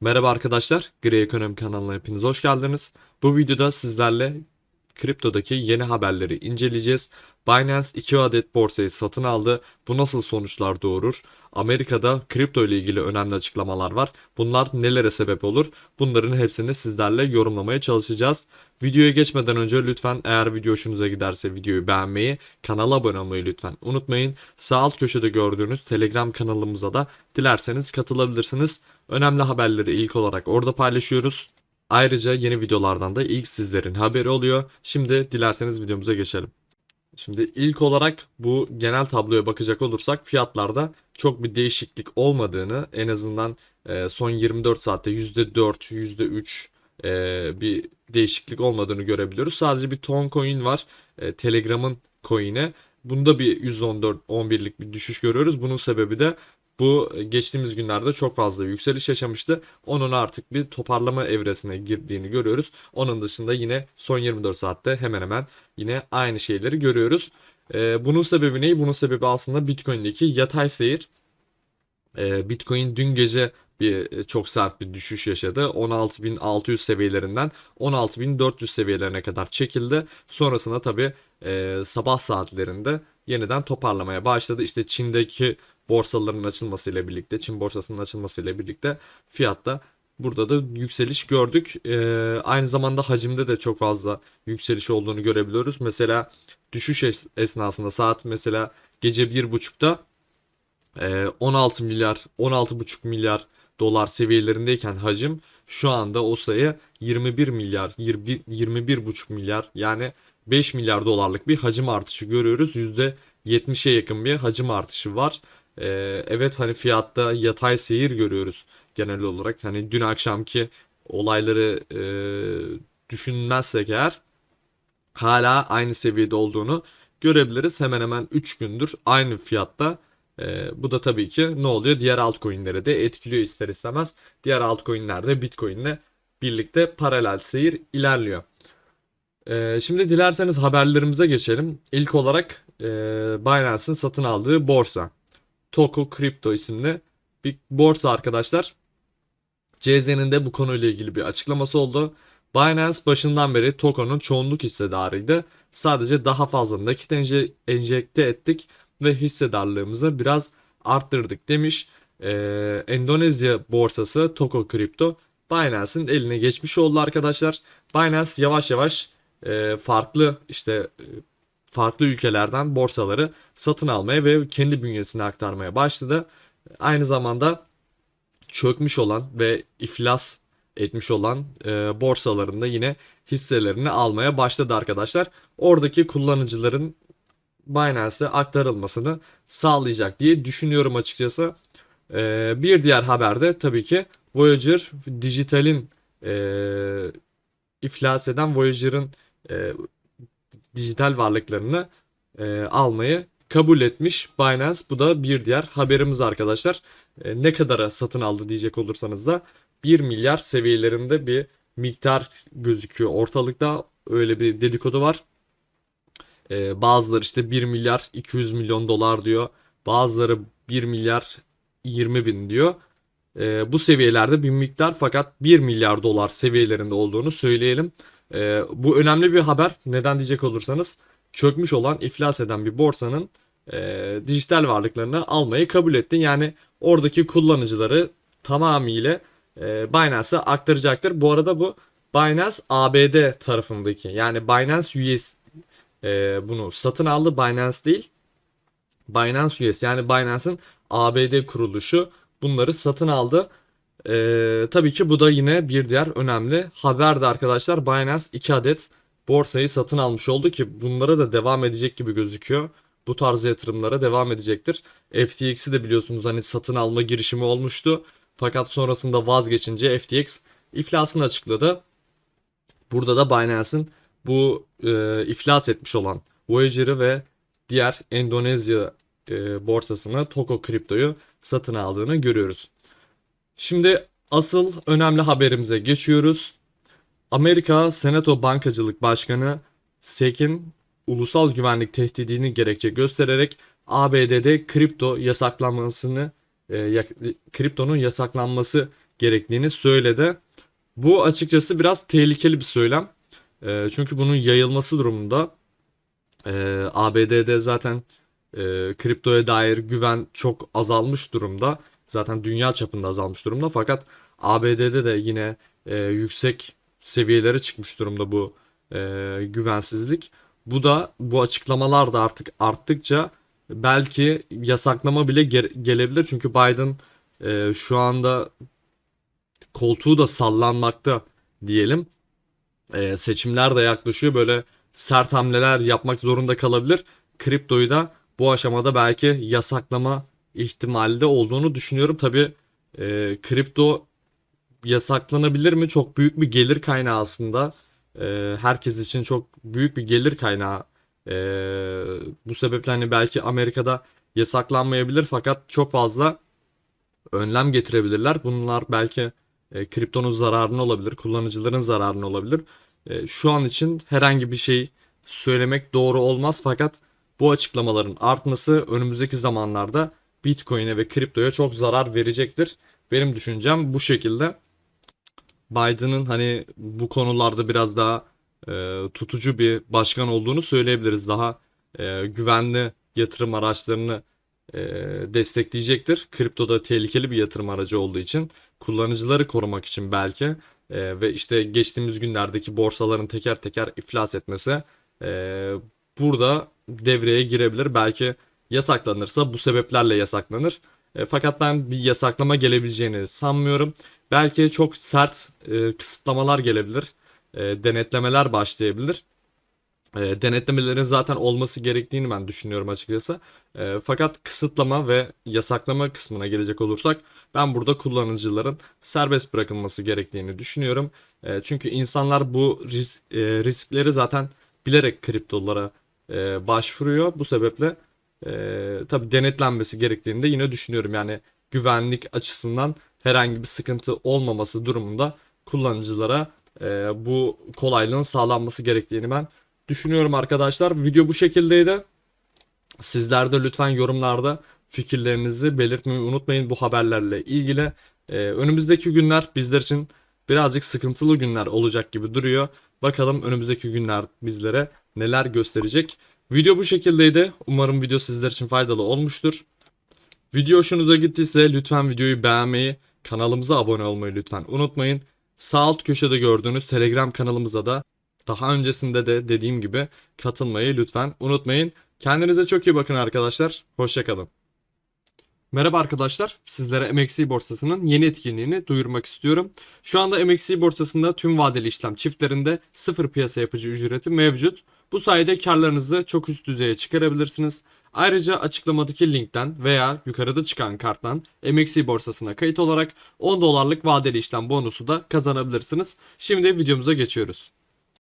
Merhaba arkadaşlar, Gri Ekonomi kanalına hepiniz hoş geldiniz. Bu videoda sizlerle kriptodaki yeni haberleri inceleyeceğiz. Binance 2 adet borsayı satın aldı. Bu nasıl sonuçlar doğurur? Amerika'da kripto ile ilgili önemli açıklamalar var. Bunlar nelere sebep olur? Bunların hepsini sizlerle yorumlamaya çalışacağız. Videoya geçmeden önce lütfen eğer video hoşunuza giderse videoyu beğenmeyi, kanala abone olmayı lütfen unutmayın. Sağ alt köşede gördüğünüz Telegram kanalımıza da dilerseniz katılabilirsiniz. Önemli haberleri ilk olarak orada paylaşıyoruz. Ayrıca yeni videolardan da ilk sizlerin haberi oluyor. Şimdi dilerseniz videomuza geçelim. Şimdi ilk olarak bu genel tabloya bakacak olursak fiyatlarda çok bir değişiklik olmadığını en azından e, son 24 saatte %4, %3 e, bir değişiklik olmadığını görebiliyoruz. Sadece bir ton coin var. E, Telegram'ın coin'e. Bunda bir %14, 11'lik bir düşüş görüyoruz. Bunun sebebi de bu geçtiğimiz günlerde çok fazla yükseliş yaşamıştı. Onun artık bir toparlama evresine girdiğini görüyoruz. Onun dışında yine son 24 saatte hemen hemen yine aynı şeyleri görüyoruz. Ee, bunun sebebi ne? Bunun sebebi aslında Bitcoin'deki yatay seyir. Ee, Bitcoin dün gece bir çok sert bir düşüş yaşadı. 16.600 seviyelerinden 16.400 seviyelerine kadar çekildi. Sonrasında tabi e, sabah saatlerinde yeniden toparlamaya başladı. İşte Çin'deki borsaların açılmasıyla birlikte, Çin borsasının açılmasıyla birlikte fiyatta burada da yükseliş gördük. Ee, aynı zamanda hacimde de çok fazla yükseliş olduğunu görebiliyoruz. Mesela düşüş es- esnasında saat mesela gece 1.30'da e, 16 milyar, 16,5 milyar dolar seviyelerindeyken hacim şu anda o sayı 21 milyar, 20, 21,5 milyar yani 5 milyar dolarlık bir hacim artışı görüyoruz. %70'e yakın bir hacim artışı var. Ee, evet hani fiyatta yatay seyir görüyoruz genel olarak. Hani dün akşamki olayları e, düşünmezsek eğer hala aynı seviyede olduğunu görebiliriz. Hemen hemen 3 gündür aynı fiyatta. Ee, bu da tabii ki ne oluyor? Diğer altcoin'lere de etkiliyor ister istemez. Diğer altcoin'ler de Bitcoin'le birlikte paralel seyir ilerliyor. Ee, şimdi dilerseniz haberlerimize geçelim. İlk olarak e, Binance'ın satın aldığı borsa. Toko Crypto isimli bir borsa arkadaşlar. CZ'nin de bu konuyla ilgili bir açıklaması oldu. Binance başından beri Toko'nun çoğunluk hissedarıydı. Sadece daha fazla nakit enje- enjekte ettik ve hissedarlığımızı biraz arttırdık demiş. Ee, Endonezya borsası Toko Crypto Binance'in eline geçmiş oldu arkadaşlar. Binance yavaş yavaş e, farklı işte e, farklı ülkelerden borsaları satın almaya ve kendi bünyesine aktarmaya başladı. Aynı zamanda çökmüş olan ve iflas etmiş olan e, borsalarında yine hisselerini almaya başladı arkadaşlar. Oradaki kullanıcıların Binance'e aktarılmasını sağlayacak diye düşünüyorum açıkçası. E, bir diğer haberde tabii ki Voyager Digital'in e, iflas eden Voyager'ın e, dijital varlıklarını e, almayı kabul etmiş Binance. Bu da bir diğer haberimiz arkadaşlar. E, ne kadara satın aldı diyecek olursanız da 1 milyar seviyelerinde bir miktar gözüküyor. Ortalıkta öyle bir dedikodu var. E, bazıları işte 1 milyar 200 milyon dolar diyor. Bazıları 1 milyar 20 bin diyor. E, bu seviyelerde bir miktar fakat 1 milyar dolar seviyelerinde olduğunu söyleyelim. E, bu önemli bir haber. Neden diyecek olursanız çökmüş olan, iflas eden bir borsanın e, dijital varlıklarını almayı kabul etti. Yani oradaki kullanıcıları tamamıyla e, Binance'a aktaracaktır. Bu arada bu Binance ABD tarafındaki yani Binance US e, bunu satın aldı. Binance değil. Binance US yani Binance'ın ABD kuruluşu bunları satın aldı. Ee, tabii ki bu da yine bir diğer önemli haberdi arkadaşlar. Binance 2 adet borsayı satın almış oldu ki bunlara da devam edecek gibi gözüküyor. Bu tarz yatırımlara devam edecektir. FTX'i de biliyorsunuz hani satın alma girişimi olmuştu. Fakat sonrasında vazgeçince FTX iflasını açıkladı. Burada da Binance'ın bu e, iflas etmiş olan Voyager'ı ve diğer Endonezya e, borsasını Toko Kripto'yu satın aldığını görüyoruz. Şimdi asıl önemli haberimize geçiyoruz. Amerika Senato Bankacılık Başkanı SEC'in ulusal güvenlik tehdidini gerekçe göstererek ABD'de kripto yasaklanmasını e, kriptonun yasaklanması gerektiğini söyledi. Bu açıkçası biraz tehlikeli bir söylem. E, çünkü bunun yayılması durumunda e, ABD'de zaten e, kriptoya dair güven çok azalmış durumda. Zaten dünya çapında azalmış durumda. Fakat ABD'de de yine e, yüksek seviyelere çıkmış durumda bu e, güvensizlik. Bu da bu açıklamalar da artık arttıkça belki yasaklama bile ge- gelebilir. Çünkü Biden e, şu anda koltuğu da sallanmakta diyelim. E, seçimler de yaklaşıyor. Böyle sert hamleler yapmak zorunda kalabilir. Kriptoyu da bu aşamada belki yasaklama ihtimali de olduğunu düşünüyorum. Tabii e, kripto yasaklanabilir mi? Çok büyük bir gelir kaynağı aslında. E, herkes için çok büyük bir gelir kaynağı. E, bu sebeple hani belki Amerika'da yasaklanmayabilir fakat çok fazla önlem getirebilirler. Bunlar belki e, kriptonun zararına olabilir, kullanıcıların zararına olabilir. E, şu an için herhangi bir şey söylemek doğru olmaz fakat bu açıklamaların artması önümüzdeki zamanlarda Bitcoin'e ve kriptoya çok zarar verecektir. Benim düşüncem bu şekilde. Biden'ın hani bu konularda biraz daha e, tutucu bir başkan olduğunu söyleyebiliriz. Daha e, güvenli yatırım araçlarını e, destekleyecektir. Kripto da tehlikeli bir yatırım aracı olduğu için kullanıcıları korumak için belki e, ve işte geçtiğimiz günlerdeki borsaların teker teker iflas etmesi e, burada devreye girebilir. Belki yasaklanırsa bu sebeplerle yasaklanır. E, fakat ben bir yasaklama gelebileceğini sanmıyorum. Belki çok sert e, kısıtlamalar gelebilir. E, denetlemeler başlayabilir. E, denetlemelerin zaten olması gerektiğini ben düşünüyorum açıkçası. E, fakat kısıtlama ve yasaklama kısmına gelecek olursak ben burada kullanıcıların serbest bırakılması gerektiğini düşünüyorum. E, çünkü insanlar bu ris- e, riskleri zaten bilerek kriptolara e, başvuruyor. Bu sebeple e, tabii denetlenmesi gerektiğini de yine düşünüyorum. Yani güvenlik açısından herhangi bir sıkıntı olmaması durumunda kullanıcılara e, bu kolaylığın sağlanması gerektiğini ben düşünüyorum arkadaşlar. Video bu şekildeydi. Sizler de lütfen yorumlarda fikirlerinizi belirtmeyi unutmayın bu haberlerle ilgili. Ee, önümüzdeki günler bizler için birazcık sıkıntılı günler olacak gibi duruyor. Bakalım önümüzdeki günler bizlere neler gösterecek. Video bu şekildeydi. Umarım video sizler için faydalı olmuştur. Video hoşunuza gittiyse lütfen videoyu beğenmeyi, kanalımıza abone olmayı lütfen unutmayın. Sağ alt köşede gördüğünüz Telegram kanalımıza da daha öncesinde de dediğim gibi katılmayı lütfen unutmayın. Kendinize çok iyi bakın arkadaşlar. Hoşçakalın. Merhaba arkadaşlar. Sizlere MXC borsasının yeni etkinliğini duyurmak istiyorum. Şu anda MXC borsasında tüm vadeli işlem çiftlerinde sıfır piyasa yapıcı ücreti mevcut. Bu sayede karlarınızı çok üst düzeye çıkarabilirsiniz. Ayrıca açıklamadaki linkten veya yukarıda çıkan karttan MXC borsasına kayıt olarak 10 dolarlık vadeli işlem bonusu da kazanabilirsiniz. Şimdi videomuza geçiyoruz.